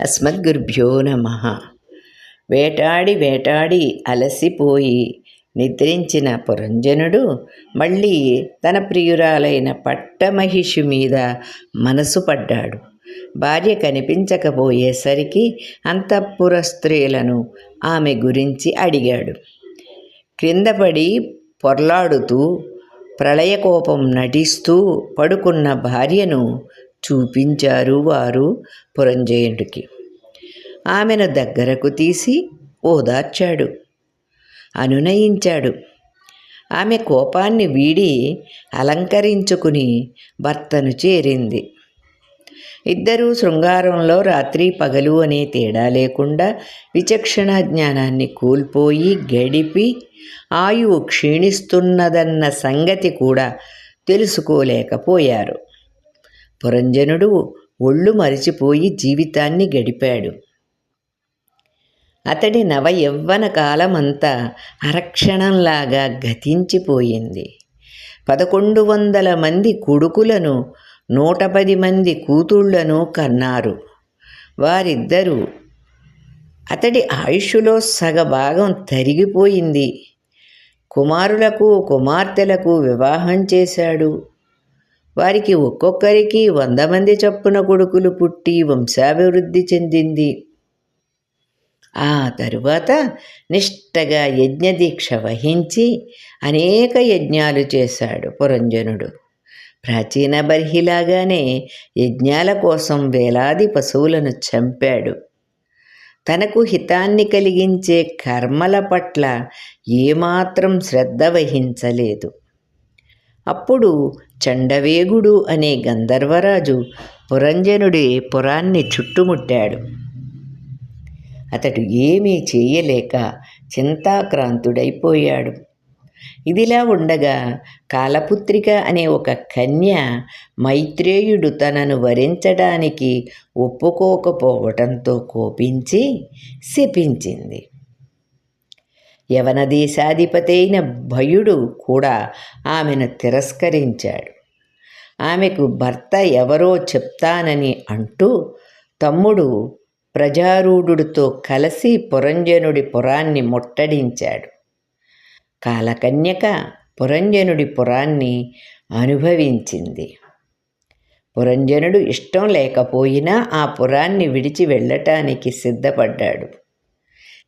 అస్మద్గురుభ్యో నమ. వేటాడి వేటాడి అలసిపోయి నిద్రించిన పురంజనుడు మళ్ళీ తన ప్రియురాలైన పట్టమహిషి మీద మనసు పడ్డాడు. భార్య కనిపించకపోయేసరికి అంతఃపుర స్త్రీలను ఆమె గురించి అడిగాడు. క్రిందపడి పొర్లాడుతూ ప్రళయకోపం నటిస్తూ పడుకున్న భార్యను చూపించారు వారు పురంజయుడికి. ఆమెను దగ్గరకు తీసి ఓదార్చాడు. అనునయించాడు. ఆమె కోపాన్ని వీడి అలంకరించుకుని భర్తను చేరింది. ఇద్దరూ శృంగారంలో రాత్రి పగలు అనే తేడా లేకుండా విచక్షణ జ్ఞానాన్ని కోల్పోయి గడిపి ఆయువు క్షీణిస్తున్నదన్న సంగతి కూడా తెలుసుకోలేకపోయారు. పురంజనుడు ఒళ్ళు మరిచిపోయి జీవితాన్ని గడిపాడు. అతడి నవ యవ్వన కాలమంతా అరక్షణంలాగా గతించిపోయింది. పదకొండు వందల మంది కొడుకులను నూట పది మంది కూతుళ్ళను కన్నారు. వారిద్దరూ అతడి ఆయుష్లో సగభాగం తరిగిపోయింది. కుమారులకు కుమార్తెలకు వివాహం చేశాడు. వారికి ఒక్కొక్కరికి వంద మంది చొప్పున కొడుకులు పుట్టి వంశాభివృద్ధి చెందింది. ఆ తరువాత నిష్టగా యజ్ఞదీక్ష వహించి అనేక యజ్ఞాలు చేశాడు పురంజనుడు. ప్రాచీన బర్హిలాగానే యజ్ఞాల కోసం వేలాది పశువులను చంపాడు. తనకు హితాన్ని కలిగించే కర్మల పట్ల ఏమాత్రం శ్రద్ధ వహించలేదు. అప్పుడు చండవేగుడు అనే గంధర్వరాజు పురంజనుడి పురాన్ని చుట్టుముట్టాడు. అతడు ఏమీ చేయలేక చింతాక్రాంతుడైపోయాడు. ఇదిలా ఉండగా కాలపుత్రిక అనే ఒక కన్య మైత్రేయుడు తనను వరించడానికి ఒప్పుకోకపోవటంతో కోపించి శపించింది. యవన దేశాధిపతి అయిన భయుడు కూడా ఆమెను తిరస్కరించాడు. ఆమెకు భర్త ఎవరో చెప్తానని అంటూ తమ్ముడు ప్రజారూఢుడితో కలిసి పురంజనుడి పురాన్ని ముట్టడించాడు. కాలకన్యక పురంజనుడి పురాన్ని అనుభవించింది. పురంజనుడు ఇష్టం లేకపోయినా ఆ పురాన్ని విడిచి వెళ్ళటానికి సిద్ధపడ్డాడు.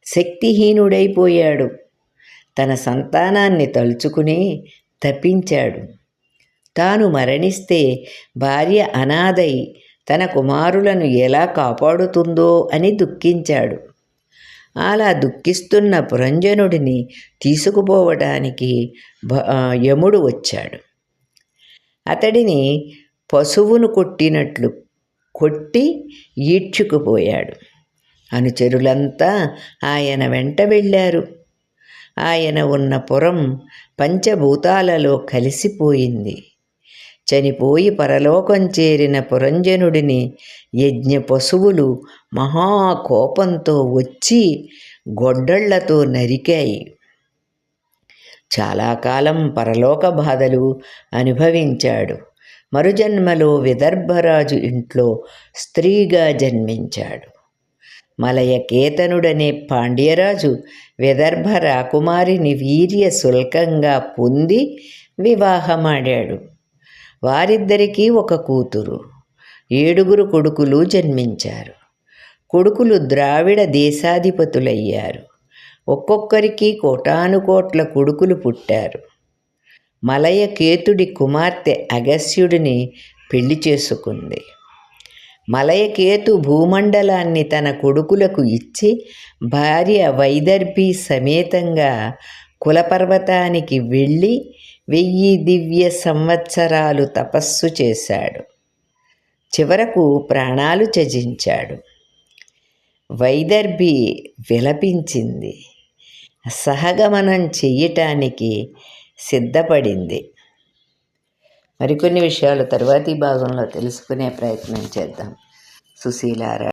శక్తిహీనుడైపోయాడు. తన సంతానాన్ని తలుచుకుని తప్పించాడు. తాను మరణిస్తే భార్య అనాథై తన కుమారులను ఎలా కాపాడుతుందో అని దుఃఖించాడు. అలా దుఃఖిస్తున్న పురంజనుడిని తీసుకుపోవడానికి యముడు వచ్చాడు. అతడిని పశువును కొట్టినట్లు కొట్టి ఈడ్చుకుపోయాడు. అనుచరులంతా ఆయన వెంట వెళ్ళారు. ఆయన ఉన్న పురం పంచభూతాలలో కలిసిపోయింది. చనిపోయి పరలోకం చేరిన పురంజనుడిని యజ్ఞ పశువులు మహాకోపంతో వచ్చి గొడ్డళ్ళతో నరికాయి. చాలా కాలం పరలోక బాధలు అనుభవించాడు. మరుజన్మలో విదర్భరాజు ఇంట్లో స్త్రీగా జన్మించాడు. మలయకేతనుడనే పాండ్యరాజు విదర్భ రాకుమారిని వీర్య శుల్కంగా పొంది వివాహమాడాడు. వారిద్దరికీ ఒక కూతురు. ఏడుగురు కొడుకులు జన్మించారు. కొడుకులు ద్రావిడ దేశాధిపతులయ్యారు. ఒక్కొక్కరికి కోటానుకోట్ల కొడుకులు పుట్టారు. మలయకేతుడి కుమార్తె అగస్యుడిని పెళ్ళి చేసుకుంది. మలయకేతు భూమండలాన్ని తన కొడుకులకు ఇచ్చి భార్య వైదర్భి సమేతంగా కులపర్వతానికి వెళ్ళి వెయ్యి దివ్య సంవత్సరాలు తపస్సు చేశాడు. చివరకు ప్రాణాలు త్యజించాడు. వైదర్భి విలపించింది. సహగమనం చెయ్యటానికి సిద్ధపడింది. మరికొన్ని విషయాలు తరువాతి భాగంలో తెలుసుకునే ప్రయత్నం చేద్దాం. सुशीला